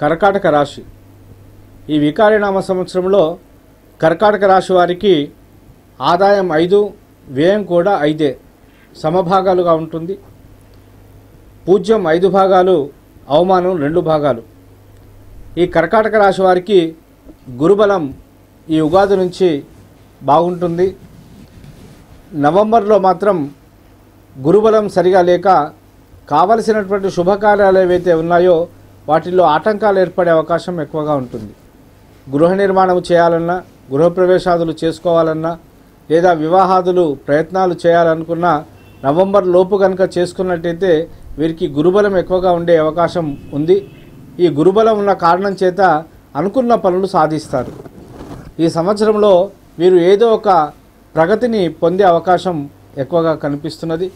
కర్కాటక రాశి. ఈ వికారినామ సంవత్సరంలో కర్కాటక రాశి వారికి ఆదాయం ఐదు వ్యయం కూడా ఐదే. సమభాగాలుగా ఉంటుంది. పూజ్యం ఐదు భాగాలు అవమానం రెండు భాగాలు. ఈ కర్కాటక రాశి వారికి గురుబలం ఈ ఉగాది నుంచి బాగుంటుంది. నవంబర్లో మాత్రం గురుబలం సరిగా లేక కావలసినటువంటి శుభకార్యాలు ఏవైతే ఉన్నాయో వాటిల్లో ఆటంకాలు ఏర్పడే అవకాశం ఎక్కువగా ఉంటుంది. గృహ నిర్మాణం చేయాలన్నా గృహప్రవేశాదులు చేసుకోవాలన్నా లేదా వివాహాదులు ప్రయత్నాలు చేయాలనుకున్నా నవంబర్ లోపు కనుక చేసుకున్నట్టయితే వీరికి గురుబలం ఎక్కువగా ఉండే అవకాశం ఉంది. ఈ గురుబలం ఉన్న కారణం చేత అనుకున్న పనులు సాధిస్తారు. ఈ సంవత్సరంలో వీరు ఏదో ఒక ప్రగతిని పొందే అవకాశం ఎక్కువగా కనిపిస్తున్నది.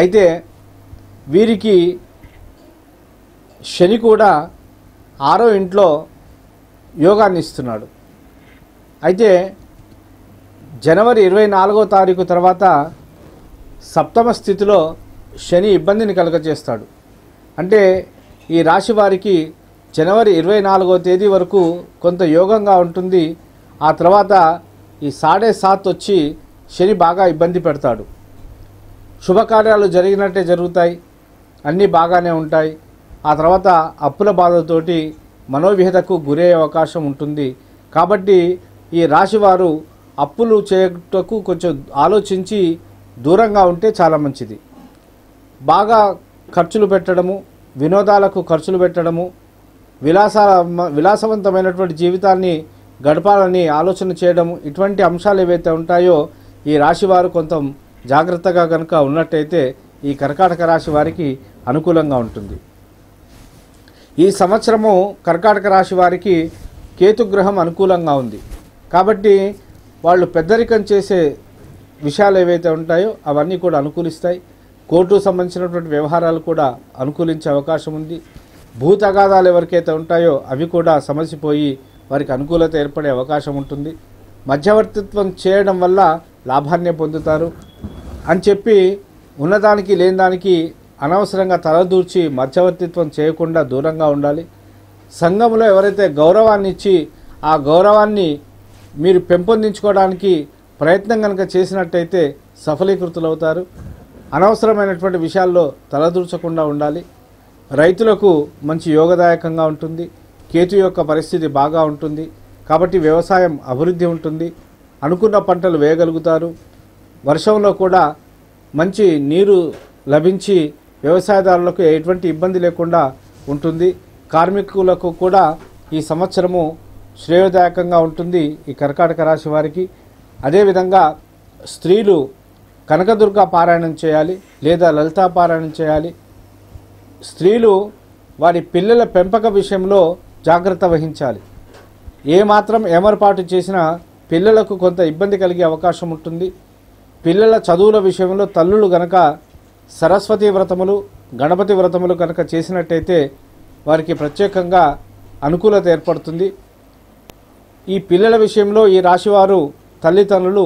అయితే వీరికి శని కూడా ఆరో ఇంట్లో యోగాన్ని ఇస్తున్నాడు అయితే జనవరి ఇరవై నాలుగో తారీఖు తర్వాత సప్తమ స్థితిలో శని ఇబ్బందిని కలుగజేస్తాడు. అంటే ఈ రాశి వారికి జనవరి ఇరవై నాలుగో తేదీ వరకు కొంత యోగంగా ఉంటుంది. ఆ తర్వాత ఈ సాడే సాత్ వచ్చి శని బాగా ఇబ్బంది పెడతాడు. శుభకార్యాలు జరిగినట్టే జరుగుతాయి. అన్నీ బాగానే ఉంటాయి. ఆ తర్వాత అప్పుల బాధలతోటి మనోవిహతకు గురయ్యే అవకాశం ఉంటుంది. కాబట్టి ఈ రాశివారు అప్పులు చేయటకు కొంచెం ఆలోచించి దూరంగా ఉంటే చాలా మంచిది. బాగా ఖర్చులు పెట్టడము వినోదాలకు ఖర్చులు పెట్టడము విలాస విలాసవంతమైనటువంటి జీవితాన్ని గడపాలని ఆలోచన చేయడము ఇటువంటి అంశాలు ఏవైతే ఉంటాయో ఈ రాశివారు కొంత జాగ్రత్తగా కనుక ఉన్నట్టయితే ఈ కర్కాటక రాశి వారికి అనుకూలంగా ఉంటుంది. ఈ సంవత్సరము కర్కాటక రాశి వారికి కేతుగ్రహం అనుకూలంగా ఉంది. కాబట్టి వాళ్ళు పెద్దరికం చేసే విషయాలు ఏవైతే ఉంటాయో అవన్నీ కూడా అనుకూలిస్తాయి. కోర్టు సంబంధించినటువంటి వ్యవహారాలు కూడా అనుకూలించే అవకాశం ఉంది. భూ తగాదాలు ఎవరికైతే ఉంటాయో అవి కూడా సమసిపోయి వారికి అనుకూలత ఏర్పడే అవకాశం ఉంటుంది. మధ్యవర్తిత్వం చేయడం వల్ల లాభాన్ని పొందుతారు. అని చెప్పి ఉన్నదానికి లేని దానికి అనవసరంగా తలదూర్చి మధ్యవర్తిత్వం చేయకుండా దూరంగా ఉండాలి. సంఘంలో ఎవరైతే గౌరవాన్ని ఇచ్చి ఆ గౌరవాన్ని మీరు పెంపొందించుకోవడానికి ప్రయత్నం కనుక చేసినట్టయితే సఫలీకృతులవుతారు. అనవసరమైనటువంటి విషయాల్లో తలదూర్చకుండా ఉండాలి. రైతులకు మంచి యోగదాయకంగా ఉంటుంది. కేతు యొక్క పరిస్థితి బాగా ఉంటుంది. కాబట్టి వ్యవసాయం అభివృద్ధి ఉంటుంది. అనుకున్న పంటలు వేయగలుగుతారు. వర్షంలో కూడా మంచి నీరు లభించి వ్యవసాయదారులకు ఎటువంటి ఇబ్బంది లేకుండా ఉంటుంది. కార్మికులకు కూడా ఈ సంవత్సరము శ్రేయోదాయకంగా ఉంటుంది ఈ కర్కాటక రాశి వారికి. అదేవిధంగా స్త్రీలు కనకదుర్గ పారాయణం చేయాలి లేదా లలితా పారాయణం చేయాలి. స్త్రీలు వారి పిల్లల పెంపక విషయంలో జాగ్రత్త వహించాలి. ఏమాత్రం ఏమరపాటు చేసినా పిల్లలకు కొంత ఇబ్బంది కలిగే అవకాశం ఉంటుంది. పిల్లల చదువుల విషయంలో తల్లులు గనక సరస్వతి వ్రతములు గణపతి వ్రతములు కనుక చేసినట్టయితే వారికి ప్రత్యేకంగా అనుకూలత ఏర్పడుతుంది. ఈ పిల్లల విషయంలో ఈ రాశివారు తల్లిదండ్రులు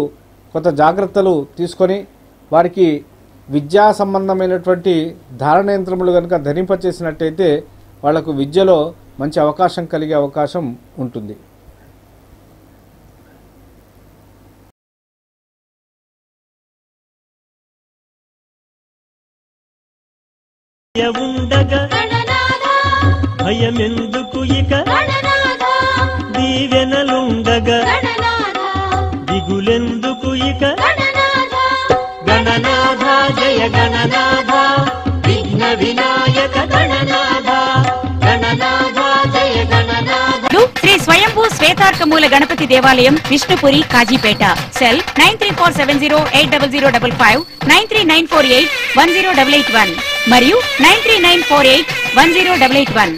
కొంత జాగ్రత్తలు తీసుకొని వారికి విద్యా సంబంధమైనటువంటి ధారణ యంత్రములు కనుక ధరింపచేసినట్టయితే వాళ్ళకు విద్యలో మంచి అవకాశం కలిగే అవకాశం ఉంటుంది. ఉండగా భయమెందుకు ఇక దీవెనలుండగా దిగులెందుకు ఇక గణనాథ జయ గణనాథ విఘ్న వినాయక గణనాథ గణనాథ జయ గణనాథ. లు శ్రీ స్వయంభూ శ్వేతార్కమూల గణపతి దేవాలయం Vishnupuri Kazipet. Cell nine three four seven zero eight double zero double five nine three nine four eight one zero double eight one. మరియు nine three nine four eight one zero double eight one.